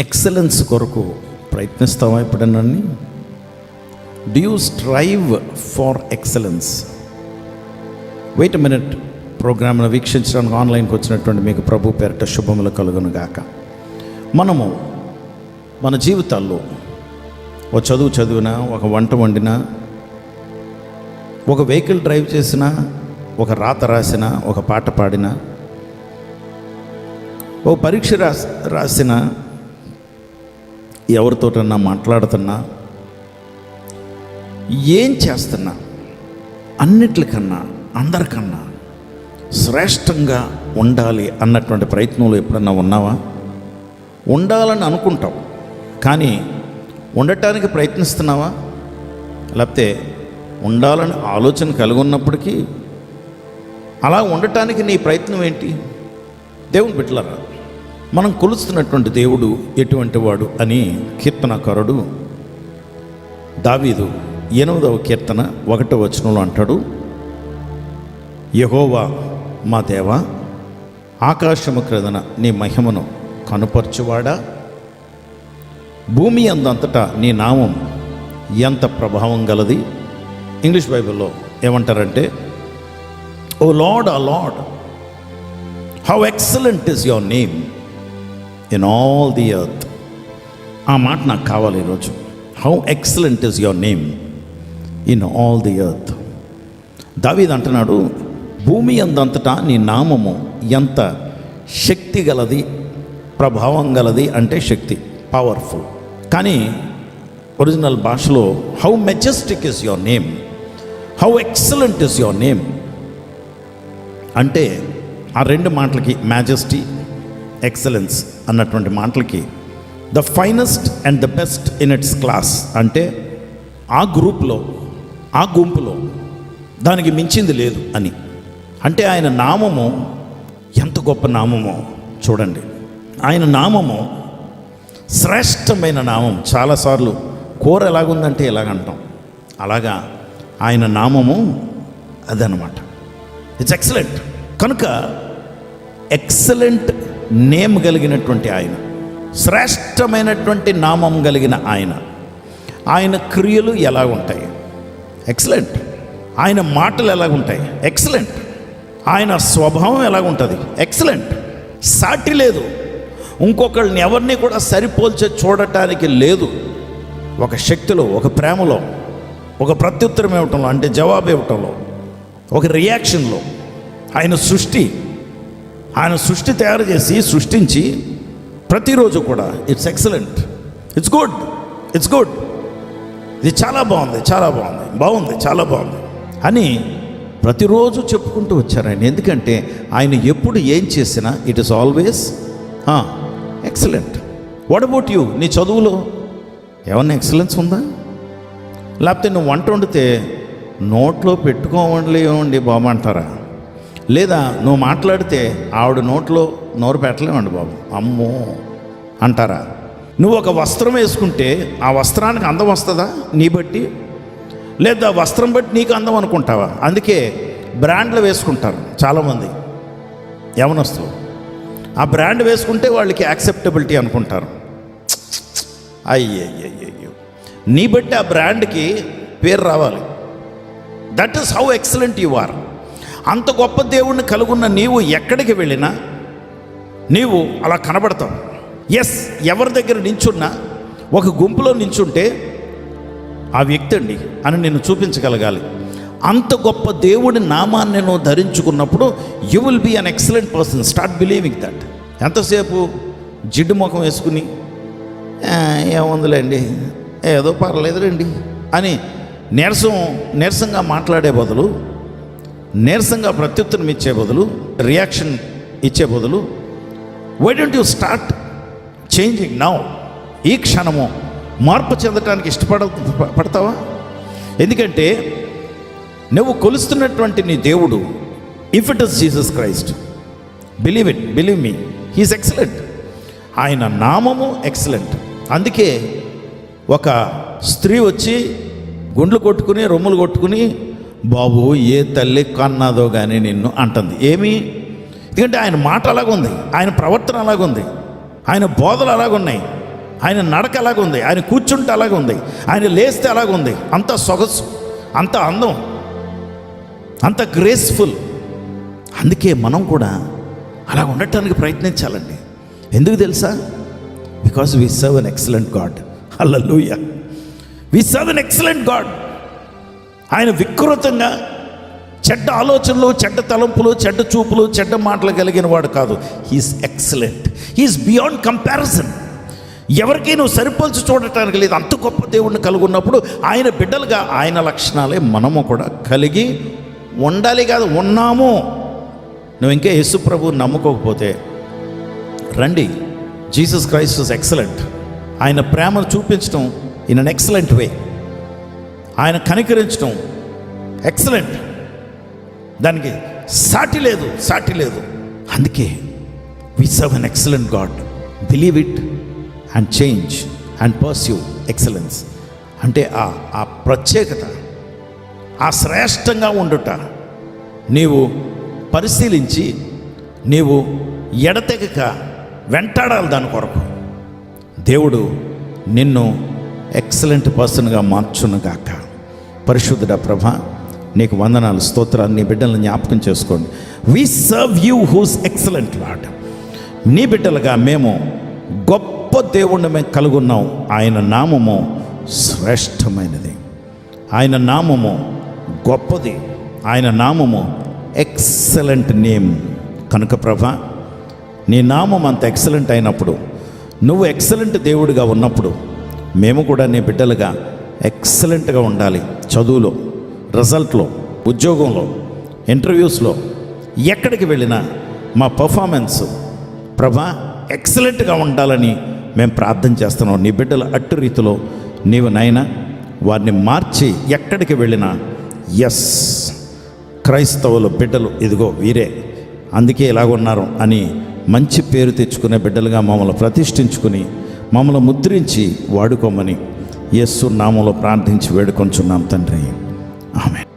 Excellence కొరకు ప్రయత్నిస్తావా ఎప్పుడన్నా do you strive for excellence wait minute ప్రోగ్రామ్ను వీక్షించడానికి ఆన్లైన్కి వచ్చినటువంటి మీకు ప్రభు పేరిట శుభములు కలుగును గాక. మనము మన జీవితాల్లో ఒక చదువు చదివినా ఒక వంట వండినా ఒక వెహికల్ డ్రైవ్ చేసినా ఒక రాత రాసిన ఒక పాట పాడినా ఓ పరీక్ష రాసి రాసిన ఎవరితోటన్నా మాట్లాడుతున్నా ఏం చేస్తున్నా అన్నిట్లకన్నా అందరికన్నా శ్రేష్టంగా ఉండాలి అన్నటువంటి ప్రయత్నంలో ఎప్పుడన్నా ఉన్నావా? ఉండాలని అనుకుంటాం కానీ ఉండటానికి ప్రయత్నిస్తున్నావా? లేకపోతే ఉండాలని ఆలోచన కలిగి ఉన్నప్పటికీ అలా ఉండటానికి నీ ప్రయత్నం ఏంటి? దేవుని బిడ్డలరా మనం కొలుస్తున్నటువంటి దేవుడు ఎటువంటి వాడు అని కీర్తనకారుడు దావీదు ఎనిమిదవ కీర్తన ఒకటో వచనంలో అంటాడు యహోవా మా దేవా ఆకాశము క్రిందన నీ మహిమను కనుపరచువాడా? భూమి అందంతటా నీ నామం ఎంత ప్రభావం గలది? ఇంగ్లీష్ బైబిల్లో ఏమంటారంటే ఓ లార్డ్ ఆ lord how excellent is your name in all the earth ఆ మాట నాకు కావాలి ఈరోజు. How excellent is your name in all the earth David అంటున్నాడు భూమి అందంతటా నీ నామము ఎంత శక్తి గలది ప్రభావం గలది అంటే శక్తి పవర్ఫుల్ కానీ ఒరిజినల్ భాషలో how majestic is your name how excellent is your name అంటే ఆ రెండు మాటలకి మ్యాజెస్టీ ఎక్సలెన్స్ అన్నటువంటి మాటలకి the finest and the best in its class అంటే ఆ గ్రూప్లో ఆ గుంపులో దానికి మించింది లేదు అని. అంటే ఆయన నామము ఎంత గొప్ప నామమో చూడండి. ఆయన నామము శ్రేష్టమైన నామం. చాలాసార్లు కూర ఎలాగుందంటే ఎలాగంటాం. అలాగా ఆయన నామము అదనమాట ఇట్స్ ఎక్సలెంట్ కనుక ఎక్సలెంట్ నేమ్ కలిగినటువంటి ఆయన శ్రేష్టమైనటువంటి నామం కలిగిన ఆయన. ఆయన క్రియలు ఎలా ఉంటాయి? ఎక్సలెంట్ ఆయన మాటలు ఎలాగుంటాయి ఎక్సలెంట్ ఆయన స్వభావం ఎలా ఉంటుంది? ఎక్సలెంట్ సాటి లేదు. ఇంకొకళ్ళని ఎవరిని కూడా సరిపోల్చే చూడటానికి లేదు. ఒక శక్తిలో ఒక ప్రేమలో ఒక ప్రత్యుత్తరం ఇవ్వటంలో అంటే జవాబు ఇవ్వటంలో ఒక రియాక్షన్లో ఆయన సృష్టి ఆయన సృష్టి తయారు చేసి సృష్టించి ప్రతిరోజు కూడా it's excellent it's good it's good ఇది చాలా బాగుంది చాలా బాగుంది బాగుంది చాలా బాగుంది. అని ప్రతిరోజు చెప్పుకుంటూ వచ్చారు ఆయన. ఎందుకంటే ఆయన ఎప్పుడు ఏం చేసినా it is always excellent what about you నీ చదువులో ఏమన్నా ఎక్సలెన్స్ ఉందా? లేకపోతే నువ్వు వంట వండితే నోట్లో పెట్టుకోవండి ఏమండి బాబు అంటారా? లేదా నువ్వు మాట్లాడితే ఆవిడ నోట్లో నోరు పెట్టలేమండి బాబు. అమ్మో అంటారా? నువ్వు ఒక వస్త్రం వేసుకుంటే ఆ వస్త్రానికి అందం వస్తుందా నీ బట్టి? లేదా వస్త్రం బట్టి నీకు అందం అనుకుంటావా? అందుకే బ్రాండ్లు వేసుకుంటారు చాలామంది. యవనస్తులు. ఆ బ్రాండ్ వేసుకుంటే వాళ్ళకి యాక్సెప్టబిలిటీ అనుకుంటారు. అయ్యయ్యయ్యో నీ బట్టి ఆ బ్రాండ్కి పేరు రావాలి. That is how excellent you are. అంత గొప్ప దేవుణ్ణి కలుగున్న నీవు ఎక్కడికి వెళ్ళినా నీవు అలా కనబడతావు. ఎస్ ఎవరి దగ్గర నించున్నా ఒక గుంపులో నించుంటే ఆ వ్యక్తి అండి అని నేను చూపించగలగాలి. అంత గొప్ప దేవుడి నామాన్ని నువ్వు ధరించుకున్నప్పుడు you will be an excellent person start believing that ఎంతసేపు జిడ్డు ముఖం వేసుకుని ఏముందిలేండి ఏదో పర్లేదులేండి అని నీరసం నీరసంగా మాట్లాడే బదులు నీరసంగా ప్రత్యుత్తరం ఇచ్చే బదులు రియాక్షన్ ఇచ్చే బదులు why don't you start changing now ఈ క్షణము మార్పు చెందటానికి ఇష్టపడ పడతావా? ఎందుకంటే నువ్వు కొలుస్తున్నటువంటి నీ దేవుడు if it is Jesus Christ believe it believe me he's excellent ఆయన నామము ఎక్సలెంట్ అందుకే ఒక స్త్రీ వచ్చి గుండ్లు కొట్టుకుని రొమ్ములు కొట్టుకుని బాబు ఏ తల్లి కన్నదో కానీ నిన్ను అంటుంది. ఏమి? ఎందుకంటే ఆయన మాట అలాగుంది. ఆయన ప్రవర్తన అలాగుంది. ఆయన బోధలు అలాగున్నాయి. ఆయన నడక అలాగుంది. ఆయన కూర్చుంటే అలాగుంది. ఆయన లేస్తే అలాగుంది. అంత సొగసు అంత అందం అంత గ్రేస్ఫుల్ అందుకే మనం కూడా అలా ఉండటానికి ప్రయత్నించాలండి. ఎందుకు తెలుసా? Because we serve an excellent God అల్లూయ we serve an excellent God ఆయన వికృతంగా చెడ్డ ఆలోచనలు చెడ్డ తలంపులు చెడ్డ చూపులు చెడ్డ మాటలు కలిగిన వాడు కాదు. He's excellent he's beyond comparison ఎవరికి నువ్వు సరిపోల్చి చూడటానికి లేదు. అంత గొప్ప దేవుణ్ణి కలిగి ఉన్నప్పుడు ఆయన బిడ్డలుగా ఆయన లక్షణాలే మనము కూడా కలిగి ఉండాలి కాదు ఉన్నాము. నువ్వు ఇంకా యేసు ప్రభు నమ్ముకోకపోతే రండి. జీసస్ క్రైస్ట్ ఇస్ ఎక్సలెంట్ ఆయన ప్రేమను చూపించడం ఇన్ అన్ ఎక్సలెంట్ వే ఆయన కనికరించడం ఎక్సలెంట్ దానికి సాటి లేదు సాటి లేదు. అందుకే we serve an excellent God believe it and change and pursue excellence అంటే ఆ ఆ ప్రత్యేకత ఆ శ్రేష్టంగా ఉండుట. నీవు పరిశీలించి నీవు ఎడతెగక వెంటాడాలి దాని కొరకు. దేవుడు నిన్ను ఎక్సలెంట్ పర్సన్గా మార్చును గాక పరిశుద్ధుడ ప్రభ నీకు వందనాలు స్తోత్రాలు నీ బిడ్డలను జ్ఞాపకం చేసుకోండి. We serve you whose excellent lord నీ బిడ్డలుగా మేము గొప్ప దేవుణ్ణి మేము కలుగున్నాం ఆయన నామము శ్రేష్టమైనది. ఆయన నామము గొప్పది. ఆయన నామము ఎక్సలెంట్ నేమ్ కనుక ప్రభ నీ నామం అంత ఎక్సలెంట్ అయినప్పుడు నువ్వు ఎక్సలెంట్ దేవుడిగా ఉన్నప్పుడు మేము కూడా నీ బిడ్డలుగా ఎక్సలెంట్గా ఉండాలి చదువులో రిజల్ట్లో ఉద్యోగంలో ఇంటర్వ్యూస్లో ఎక్కడికి వెళ్ళినా మా పర్ఫార్మెన్స్ ప్రభా ఎక్సలెంట్గా ఉండాలని మేము ప్రార్థన చేస్తున్నాం. నీ బిడ్డల అట్టు రీతిలో నీవు నాయన వారిని మార్చి ఎక్కడికి వెళ్ళినా ఎస్ క్రైస్తవులు బిడ్డలు ఇదిగో వీరే అందుకే ఇలాగున్నారు అని మంచి పేరు తెచ్చుకునే బిడ్డలుగా మమ్మల్ని ప్రతిష్ఠించుకుని మమ్మల్ని ముద్రించి వాడుకోమని యస్సు నామంలో ప్రార్థించి వేడుకొంచున్నాం తండ్రి. ఆమె